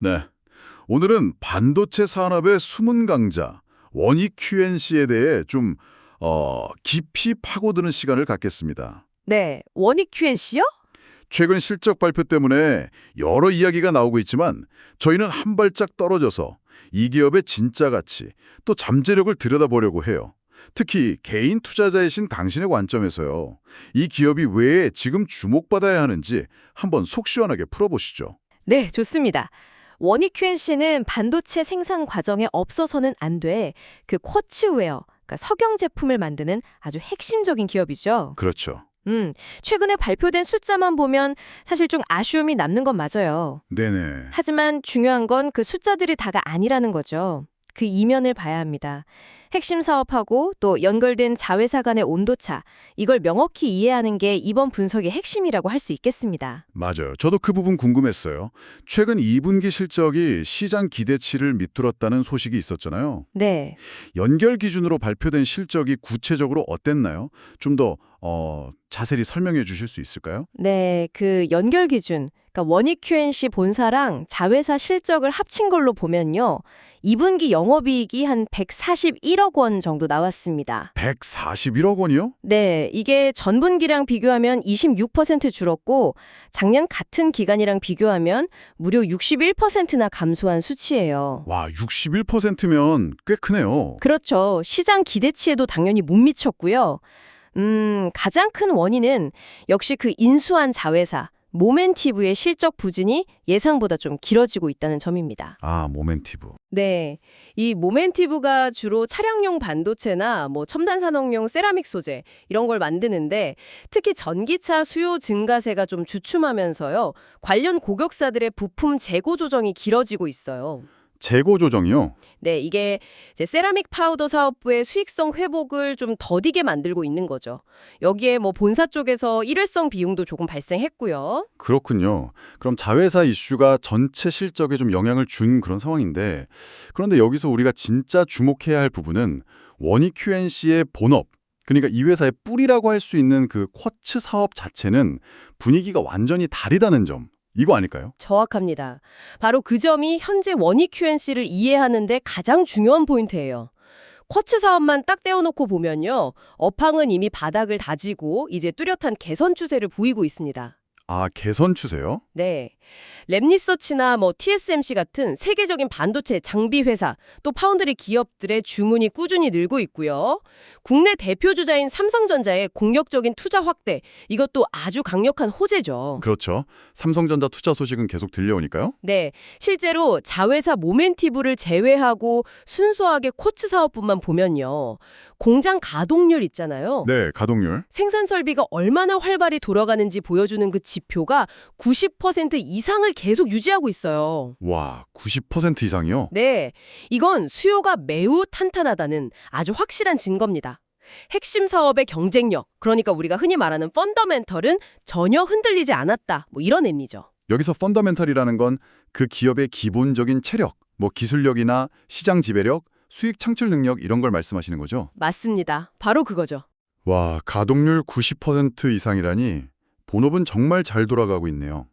네. 오늘은 반도체 산업의 숨은 강자, 원익 QNC에 대해 좀, 어, 깊이 파고드는 시간을 갖겠습니다. 네, 원익 QNC요? 최근 실적 발표 때문에 여러 이야기가 나오고 있지만 저희는 한 발짝 떨어져서 이 기업의 진짜 가치, 또 잠재력을 들여다보려고 해요. 특히 개인 투자자이신 당신의 관점에서요. 이 기업이 왜 지금 주목받아야 하는지 한번 속 시원하게 풀어보시죠. 네, 좋습니다. 원익 QNC는 반도체 생산 과정에 없어서는 안 돼 그 쿼츠웨어, 그러니까 석영 제품을 만드는 아주 핵심적인 기업이죠. 그렇죠. 음, 최근에 발표된 숫자만 보면 사실 좀 아쉬움이 남는 건 맞아요. 네네. 하지만 중요한 건 그 숫자들이 다가 아니라는 거죠. 그 이면을 봐야 합니다. 핵심 사업하고 또 연결된 자회사 간의 온도차, 이걸 명확히 이해하는 게 이번 분석의 핵심이라고 할 수 있겠습니다. 맞아요. 저도 그 부분 궁금했어요. 최근 2분기 실적이 시장 기대치를 밑들었다는 소식이 있었잖아요. 네. 연결 기준으로 발표된 실적이 구체적으로 어땠나요? 좀더 어, 자세히 설명해 주실 수 있을까요? 네, 그 연결 기준, 그러니까 원익 QNC 본사랑 자회사 실적을 합친 걸로 보면요. 2분기 영업이익이 한 141억 원 정도 나왔습니다. 141억 원이요? 네, 이게 전분기랑 비교하면 26% 줄었고 작년 같은 기간이랑 비교하면 무려 61%나 감소한 수치예요. 와, 61%면 꽤 크네요. 그렇죠. 시장 기대치에도 당연히 못 미쳤고요. 음, 가장 큰 원인은 역시 그 인수한 자회사 모멘티브의 실적 부진이 예상보다 좀 길어지고 있다는 점입니다. 아, 모멘티브. 네. 이 모멘티브가 주로 차량용 반도체나 뭐 첨단 산업용 세라믹 소재 이런 걸 만드는데 특히 전기차 수요 증가세가 좀 주춤하면서요. 관련 고객사들의 부품 재고 조정이 길어지고 있어요. 재고 조정이요? 네, 이게 세라믹 파우더 사업부의 수익성 회복을 좀 더디게 만들고 있는 거죠. 여기에 뭐 본사 쪽에서 일회성 비용도 조금 발생했고요. 그렇군요. 그럼 자회사 이슈가 전체 실적에 좀 영향을 준 그런 상황인데 그런데 여기서 우리가 진짜 주목해야 할 부분은 원익 QNC의 본업 그러니까 이 회사의 뿌리라고 할 수 있는 그 쿼츠 사업 자체는 분위기가 완전히 다르다는 점. 이거 아닐까요? 정확합니다. 바로 그 점이 현재 원익 QNC를 이해하는 데 가장 중요한 포인트예요. 쿼츠 사업만 딱 떼어놓고 보면요. 업황은 이미 바닥을 다지고 이제 뚜렷한 개선 추세를 보이고 있습니다. 아, 개선 추세요? 네. 랩리서치나 뭐 TSMC 같은 세계적인 반도체 장비 회사 또 파운드리 기업들의 주문이 꾸준히 늘고 있고요. 국내 대표 주자인 삼성전자의 공격적인 투자 확대 이것도 아주 강력한 호재죠. 그렇죠. 삼성전자 투자 소식은 계속 들려오니까요. 네, 실제로 자회사 모멘티브를 제외하고 순수하게 코츠 사업부만 보면요. 공장 가동률 있잖아요. 네, 가동률. 생산 설비가 얼마나 활발히 돌아가는지 보여주는 그 지표가 90%이 상을 계속 유지하고 있어요. 와, 90% 이상이요? 네, 이건 수요가 매우 탄탄하다는 아주 확실한 증거입니다. 핵심 사업의 경쟁력, 그러니까 우리가 흔히 말하는 펀더멘털은 전혀 흔들리지 않았다. 뭐 이런 의미죠. 여기서 펀더멘털이라는 건 그 기업의 기본적인 체력, 뭐 기술력이나 시장 지배력, 수익 창출 능력 이런 걸 말씀하시는 거죠? 맞습니다. 바로 그거죠. 와, 가동률 90% 이상이라니 본업은 정말 잘 돌아가고 있네요.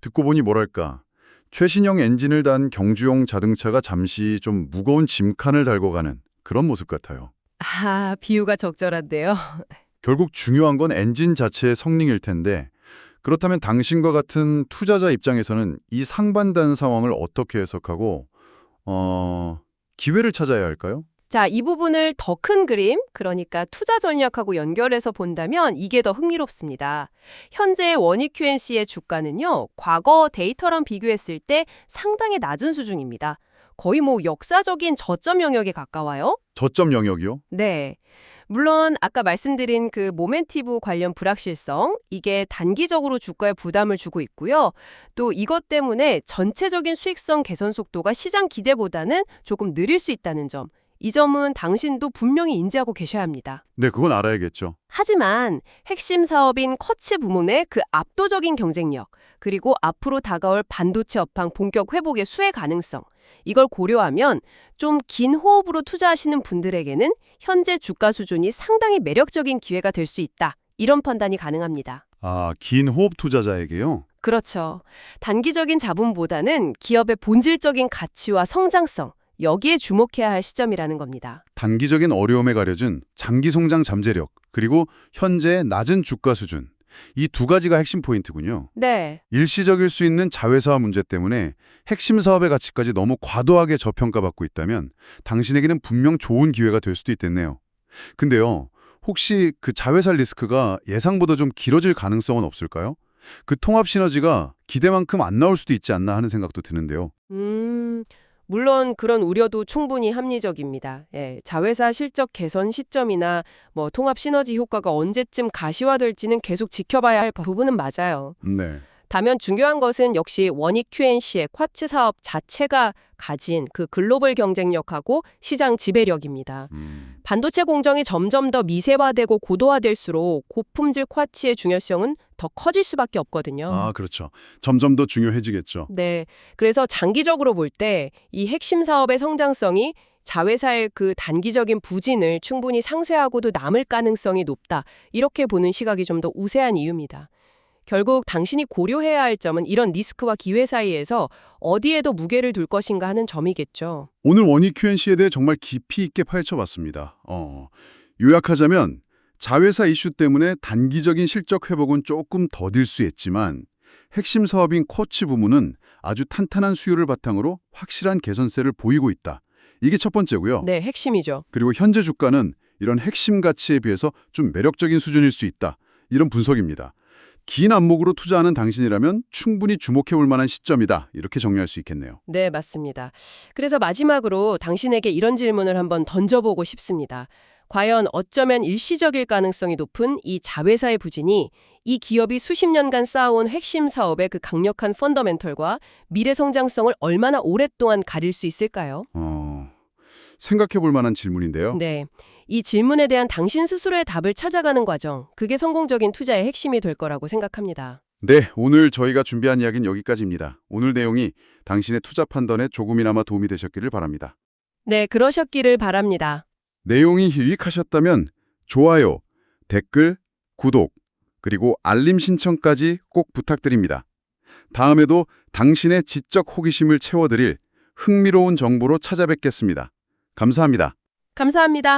듣고 보니 뭐랄까, 최신형 엔진을 단 경주용 자동차가 잠시 좀 무거운 짐칸을 달고 가는 그런 모습 같아요. 아, 비유가 적절한데요. 결국 중요한 건 엔진 자체의 성능일 텐데 그렇다면 당신과 같은 투자자 입장에서는 이 상반된 상황을 어떻게 해석하고 어... 기회를 찾아야 할까요? 자, 이 부분을 더 큰 그림, 그러니까 투자 전략하고 연결해서 본다면 이게 더 흥미롭습니다. 현재 원익 QNC의 주가는요, 과거 데이터랑 비교했을 때 상당히 낮은 수준입니다. 거의 뭐 역사적인 저점 영역에 가까워요. 저점 영역이요? 네. 물론 아까 말씀드린 그 모멘티브 관련 불확실성 이게 단기적으로 주가에 부담을 주고 있고요. 또 이것 때문에 전체적인 수익성 개선 속도가 시장 기대보다는 조금 느릴 수 있다는 점. 이 점은 당신도 분명히 인지하고 계셔야 합니다. 네, 그건 알아야겠죠. 하지만 핵심 사업인 커츠 부문의 그 압도적인 경쟁력, 그리고 앞으로 다가올 반도체 업황 본격 회복의 수혜 가능성, 이걸 고려하면 좀 긴 호흡으로 투자하시는 분들에게는 현재 주가 수준이 상당히 매력적인 기회가 될 수 있다. 이런 판단이 가능합니다. 아, 긴 호흡 투자자에게요? 그렇죠. 단기적인 자본보다는 기업의 본질적인 가치와 성장성, 여기에 주목해야 할 시점이라는 겁니다. 단기적인 어려움에 가려진 장기 성장 잠재력, 그리고 현재의 낮은 주가 수준. 이 두 가지가 핵심 포인트군요. 네. 일시적일 수 있는 자회사화 문제 때문에 핵심 사업의 가치까지 너무 과도하게 저평가받고 있다면 당신에게는 분명 좋은 기회가 될 수도 있겠네요. 근데요, 혹시 그 자회사 리스크가 예상보다 좀 길어질 가능성은 없을까요? 그 통합 시너지가 기대만큼 안 나올 수도 있지 않나 하는 생각도 드는데요. 음, 물론 그런 우려도 충분히 합리적입니다. 예, 자회사 실적 개선 시점이나 뭐 통합 시너지 효과가 언제쯤 가시화될지는 계속 지켜봐야 할 부분은 맞아요. 네. 다만 중요한 것은 역시 원익 QNC의 쿼츠 사업 자체가 가진 그 글로벌 경쟁력하고 시장 지배력입니다. 음, 반도체 공정이 점점 더 미세화되고 고도화될수록 고품질 쿼츠의 중요성은 더 커질 수밖에 없거든요. 아, 그렇죠. 점점 더 중요해지겠죠. 네. 그래서 장기적으로 볼 때 이 핵심 사업의 성장성이 자회사의 그 단기적인 부진을 충분히 상쇄하고도 남을 가능성이 높다. 이렇게 보는 시각이 좀 더 우세한 이유입니다. 결국 당신이 고려해야 할 점은 이런 리스크와 기회 사이에서 어디에 더 무게를 둘 것인가 하는 점이겠죠. 오늘 원익 QNC에 대해 정말 깊이 있게 파헤쳐봤습니다. 어, 요약하자면 자회사 이슈 때문에 단기적인 실적 회복은 조금 더딜 수 있지만 핵심 사업인 코치 부문은 아주 탄탄한 수요를 바탕으로 확실한 개선세를 보이고 있다. 이게 첫 번째고요. 네, 핵심이죠. 그리고 현재 주가는 이런 핵심 가치에 비해서 좀 매력적인 수준일 수 있다. 이런 분석입니다. 긴 안목으로 투자하는 당신이라면 충분히 주목해 볼 만한 시점이다. 이렇게 정리할 수 있겠네요. 네, 맞습니다. 그래서 마지막으로 당신에게 이런 질문을 한번 던져보고 싶습니다. 과연 어쩌면 일시적일 가능성이 높은 이 자회사의 부진이 이 기업이 수십 년간 쌓아온 핵심 사업의 그 강력한 펀더멘털과 미래 성장성을 얼마나 오랫동안 가릴 수 있을까요? 어, 생각해 볼 만한 질문인데요. 네. 이 질문에 대한 당신 스스로의 답을 찾아가는 과정, 그게 성공적인 투자의 핵심이 될 거라고 생각합니다. 네, 오늘 저희가 준비한 이야기는 여기까지입니다. 오늘 내용이 당신의 투자 판단에 조금이나마 도움이 되셨기를 바랍니다. 네, 그러셨기를 바랍니다. 내용이 유익하셨다면 좋아요, 댓글, 구독, 그리고 알림 신청까지 꼭 부탁드립니다. 다음에도 당신의 지적 호기심을 채워드릴 흥미로운 정보로 찾아뵙겠습니다. 감사합니다. 감사합니다.